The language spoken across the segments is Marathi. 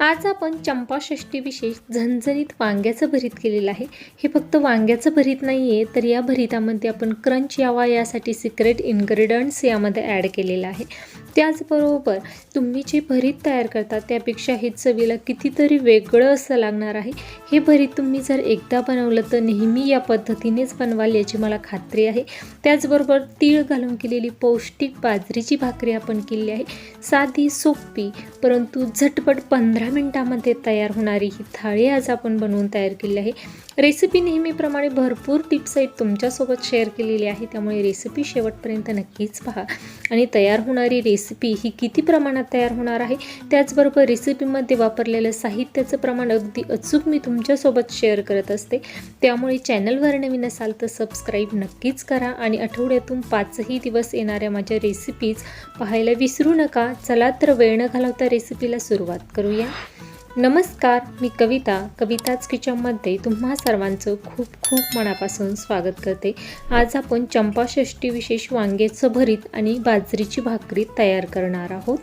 आज आपण चंपाषष्ठी झणझणीत वांग्याचं भरीत केलेलं आहे. हे फक्त वांग्याचं भरीत नाही आहे तर या भरितामध्ये आपण क्रंच यावा यासाठी सिक्रेट इन्ग्रेडियंट्स यामध्ये ॲड केलेलं आहे. त्याचबरोबर तुम्ही जे भरीत तयार करता त्यापेक्षा हे चवीला कितीतरी वेगळं असं लागणार आहे. हे भरीत तुम्ही जर एकदा बनवलं तर नेहमी या पद्धतीनेच बनवाल याची मला खात्री आहे. त्याचबरोबर तीळ घालून केलेली पौष्टिक बाजरीची भाकरी आपण केली आहे. साधी सोपी परंतु झटपट पंधरा मिनटामध्ये तयार होणारी ही थाळी आज आपण बनवून तयार केली आहे. रेसिपी नेहमीप्रमाणे भरपूर टिप्स आहेत तुमच्यासोबत शेअर केलेली आहे त्यामुळे रेसिपी शेवटपर्यंत नक्कीच पहा. आणि तयार होणारी रेसिपी ही किती प्रमाणात तयार होणार आहे त्याचबरोबर रेसिपीमध्ये वापरलेलं साहित्याचं प्रमाण अगदी अचूक मी तुमच्यासोबत शेअर करत असते. त्यामुळे चॅनलवर नवीन असाल तर सबस्क्राईब नक्कीच करा आणि आठवड्यातून पाचही दिवस येणाऱ्या माझ्या रेसिपीज पाहायला विसरू नका. चला तर वेळ न घालवता रेसिपीला सुरुवात करूया. नमस्कार मी कविता. कविताच किचनमध्ये तुम्हा सर्वांचं खूप खूप मनापासून स्वागत करते. आज आपण चंपाषष्ठी विशेष वांग्याचं भरीत आणि बाजरीची भाकरी तयार करणार आहोत.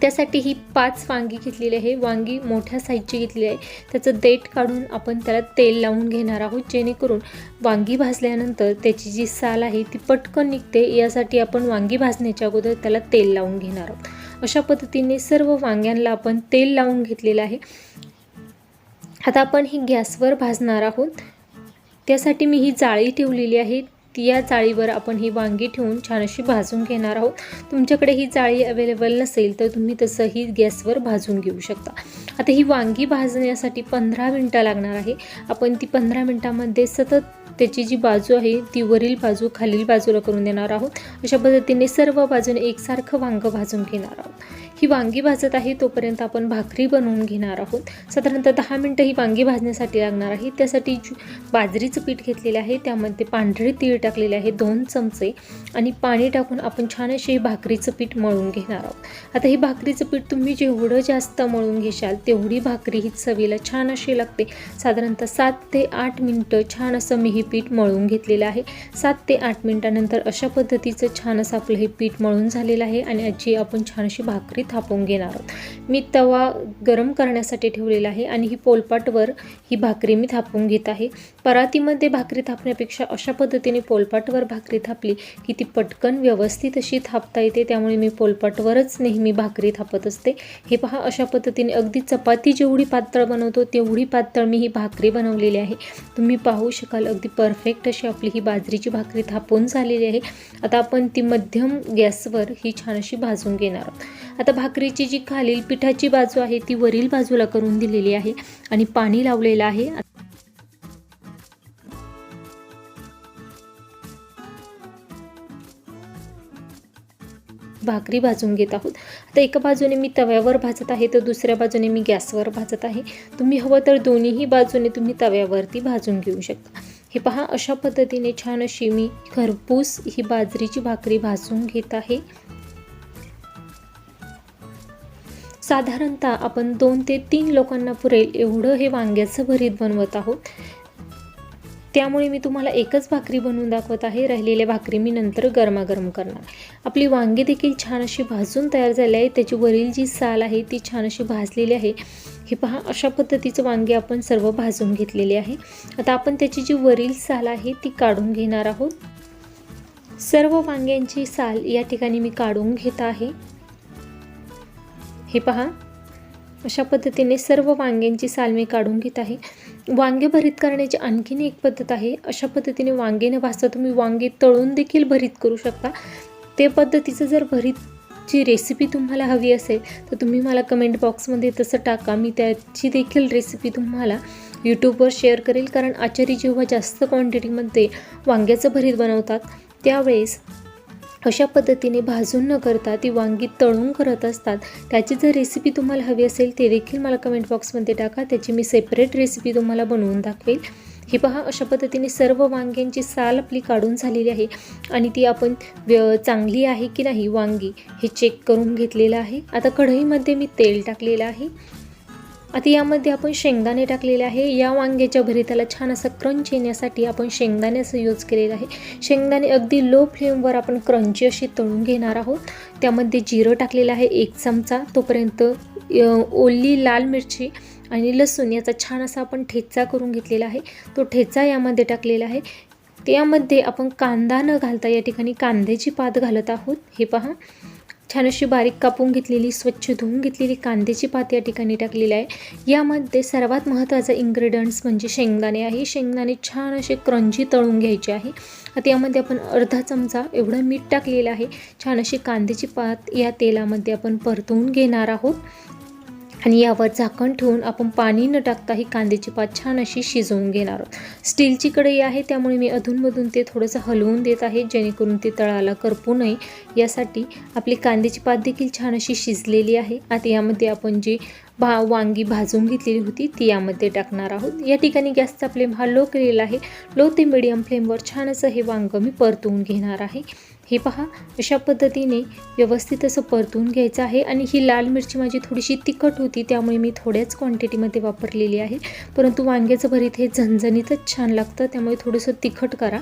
त्यासाठी ही पाच वांगी घेतलेली आहे. वांगी मोठ्या साईजची घेतलेली आहे. त्याचं देठ काढून आपण त्याला तेल लावून घेणार आहोत. जेणेकरून वांगी भाजल्यानंतर त्याची जी साल आहे ती पटकन निघते. यासाठी आपण वांगी भाजण्याच्या अगोदर त्याला तेल लावून घेणार आहोत. अशा पद्धतीने सर्व वांग्यांना आपण तेल लावून घेतलेलं आहे. आता आपण ही गॅसवर भाजणार आहोत. त्यासाठी मी ही जाळी ठेवलेली आहे. ती या जाळीवर आपण ही वांगी ठेवून छान अशी भाजून घेणार आहोत. तुमच्याकडे ही जाळी अवेलेबल नसेल तर तुम्ही तसंही गॅसवर भाजून घेऊ शकता. आता ही वांगी भाजण्यासाठी पंधरा मिनटं लागणार आहे. आपण ती पंधरा मिनटामध्ये सतत त्याची जी बाजू आहे ती वरील बाजू खालील बाजूला करून देणार आहोत. अशा पद्धतीने सर्व बाजूने एकसारखं वांगं भाजून घेणार आहोत. ही वांगी भाजत आहे तोपर्यंत आपण भाकरी बनवून घेणार आहोत. साधारणतः दहा मिनटं ही वांगी भाजण्यासाठी लागणार आहे. त्यासाठी बाजरीचं पीठ घेतलेलं आहे. त्यामध्ये पांढरे तीळ टाकलेले आहे दोन चमचे. आणि पाणी टाकून आपण छान असे हे भाकरीचं पीठ मळून घेणार आहोत. आता हे भाकरीचं पीठ तुम्ही जेवढं जास्त मळून घेशाल तेवढी भाकरी ही चवीला छान अशी लागते. साधारणतः सात ते आठ मिनटं छान असं मी पीठ मळून घेतलेलं आहे. सात ते आठ मिनटानंतर अशा पद्धतीचं छान असं आपलं हे पीठ मळून झालेलं आहे आणि याची आपण छान अशी भाकरी थापून घेणार आहोत. मी तवा गरम करण्यासाठी ठेवलेला आहे आणि ही पोलपाटवर ही भाकरी मी थापून घेत आहे. परातीमध्ये भाकरी थापण्यापेक्षा अशा पद्धतीने पोलपाटवर भाकरी थापली की ती पटकन व्यवस्थित अशी थापता येते. त्यामुळे मी पोलपाटवरच नेहमी भाकरी थापत असते. हे पहा अशा पद्धतीने अगदी चपाती जेवढी पातळ बनवतो तेवढी पातळ मी ही भाकरी बनवलेली आहे. तुम्ही पाहू शकाल अगदी परफेक्ट अशी आपली ही बाजरीची भाकरी थापून झालेली आहे. आता आपण ती मध्यम गॅसवर ही छान अशी भाजून घेणार आहोत. आता भाकरीची जी खालील पिठाची बाजू आहे ती वरील बाजूला करून दिलेली आहे आणि पाणी लावलेलं आहे. भाकरी भाजून घेत आहोत. आता एका बाजूने मी तव्यावर भाजत आहे तर दुसऱ्या बाजूने मी गॅसवर भाजत आहे. तुम्ही हवं तर दोन्हीही बाजूने तुम्ही तव्यावरती भाजून घेऊ शकता. हे पहा अशा पद्धतीने छान अशी मी खरपूस ही बाजरीची भाकरी भाजून घेत आहे. साधारणतः आपण दोन ते तीन लोकांना पुरेल एवढं हे वांग्याचं भरीत बनवत आहोत. त्यामुळे मी तुम्हाला एकच भाकरी बनवून दाखवत आहे राहिलेल्या भाकरी मी नंतर गरमागरम करणार आपली वांगी देखील छान अशी भाजून तयार झाली आहे त्याची वरील जी साल आहे ती छान अशी भाजलेली आहे. हे पहा अशा पद्धतीचं वांगे आपण सर्व भाजून घेतलेले आहे. आता आपण त्याची जी वरील साल आहे ती काढून घेणार आहोत. सर्व वांग्यांची साल या ठिकाणी मी काढून घेत आहे. हे पहा अशा पद्धतीने सर्व वांग्यांची साल मी काढून घेत आहे. वांगे भरीत करण्याची आणखीन एक पद्धत आहे. अशा पद्धतीने वांगे न भाजता तुम्ही वांगे तळून देखील भरीत करू शकता. ते पद्धतीचं जर भरीत जी रेसिपी तुम्हाला हवी असेल तर तुम्ही मला कमेंट बॉक्समध्ये तसं टाका. मी त्याची देखील रेसिपी तुम्हाला यूट्यूबवर शेअर करेल. कारण आचारी जेव्हा जास्त क्वांटिटीमध्ये वांग्याचं भरीत बनवतात त्यावेळेस अशा पद्धतीने भाजून न करता ती वांगी तळून करत असतात. त्याची जर रेसिपी तुम्हाला हवी असेल ते देखील मला कमेंट बॉक्समध्ये टाका. त्याची मी सेपरेट रेसिपी तुम्हाला बनवून दाखवेल. ही पहा अशा पद्धतीने सर्व वांग्यांची साल आपली काढून झालेली आहे. आणि ती आपण व्य चांगली आहे की नाही वांगी हे चेक करून घेतलेलं आहे. आता कढईमध्ये मी तेल टाकलेलं आहे. आता यामध्ये आपण शेंगदाणे टाकलेले आहे. या वांग्याच्या भरीताला छान असा क्रंच येण्यासाठी आपण शेंगदाण्याचा यूज केलेला आहे. शेंगदाणे अगदी लो फ्लेमवर आपण क्रंची अशी तळून घेणार आहोत. त्यामध्ये जिरं टाकलेलं आहे एक चमचा. तोपर्यंत ओली लाल मिरची आणि लसूण याचा छान असा आपण ठेचा करून घेतलेला आहे. तो ठेचा यामध्ये टाकलेला आहे. त्यामध्ये आपण कांदा न घालता या ठिकाणी कांद्याची पात घालत आहोत. हे पहा. छान अशी बारीक कापून घेतलेली स्वच्छ धुवून घेतलेली कांद्याची पात या ठिकाणी टाकलेली आहे. यामध्ये सर्वात महत्त्वाचा इन्ग्रेडियंट्स म्हणजे शेंगदाणे आहे. शेंगदाणे छान असे क्रंजी तळून घ्यायचे आहे. आता यामध्ये आपण अर्धा चमचा एवढं मीठ टाकलेलं आहे. छान अशी कांद्याची पात या तेलामध्ये आपण परतवून घेणार आहोत. आणि यावर झाकण ठेवून आपण पाणी न टाकता ही कांद्याची पात छान अशी शिजवून घेणार आहोत. स्टीलची कढई आहे त्यामुळे मी अधूनमधून ते थोडंसं हलवून देत आहे जेणेकरून ते तळाला करपू नये. यासाठी आपली कांद्याची पात देखील छान अशी शिजलेली आहे. आता यामध्ये आपण जी भा वांगी भाजून घेतलेली होती ती यामध्ये टाकणार आहोत. या ठिकाणी गॅसचा फ्लेम हा लो केलेला आहे. लो ते मिडियम फ्लेमवर छान असं हे वांगं मी परतवून घेणार आहे. हे पहा अशा पद्धतीने व्यवस्थित असं परतून घ्यायचं आहे आणि ही लाल मिरची माझी थोडीशी तिखट होती त्यामुळे मी थोड्याच क्वांटिटीमध्ये वापरलेली आहे. परंतु वांग्याचं भरीत हे झणझणीतच छान लागतं त्यामुळे थोडंसं तिखट करा.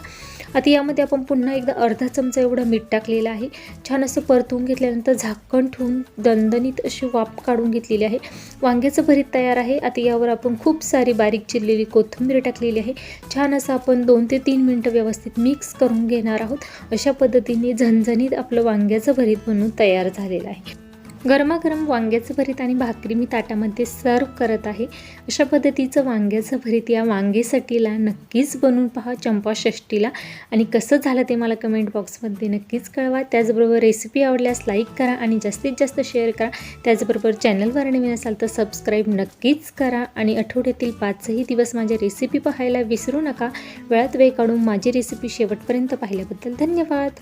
आता यामध्ये आपण पुन्हा एकदा अर्धा चमचा एवढं मीठ टाकलेलं आहे. छान असं परतून घेतल्यानंतर झाकण ठेवून दणदणीत अशी वाफ काढून घेतलेली आहे. वांग्याचं भरीत तयार आहे. आता यावर आपण खूप सारी बारीक चिरलेली कोथिंबीर टाकलेली आहे. छान असं आपण दोन ते तीन मिनटं व्यवस्थित मिक्स करून घेणार आहोत. अशा पद्धतीने झणझणीत आपलं वांग्याचं भरीत बनवून तयार झालेलं आहे. गरमागरम वांग्याचं भरीत आणि भाकरी मी ताटामध्ये सर्व करत आहे. अशा पद्धतीचं वांग्याचं भरीत या वांगेसाठीला नक्कीच बनवून पहा चंपा षष्टीला आणि कसं झालं ते मला कमेंट बॉक्समध्ये नक्कीच कळवा. त्याचबरोबर रेसिपी आवडल्यास लाईक करा आणि जास्तीत जास्त शेअर करा. त्याचबरोबर चॅनलवर नवीन असाल तर सबस्क्राईब नक्कीच करा. आणि आठवड्यातील पाचही दिवस माझ्या रेसिपी पाहायला विसरू नका. वेळात वेळ काढून माझी रेसिपी शेवटपर्यंत पाहिल्याबद्दल धन्यवाद.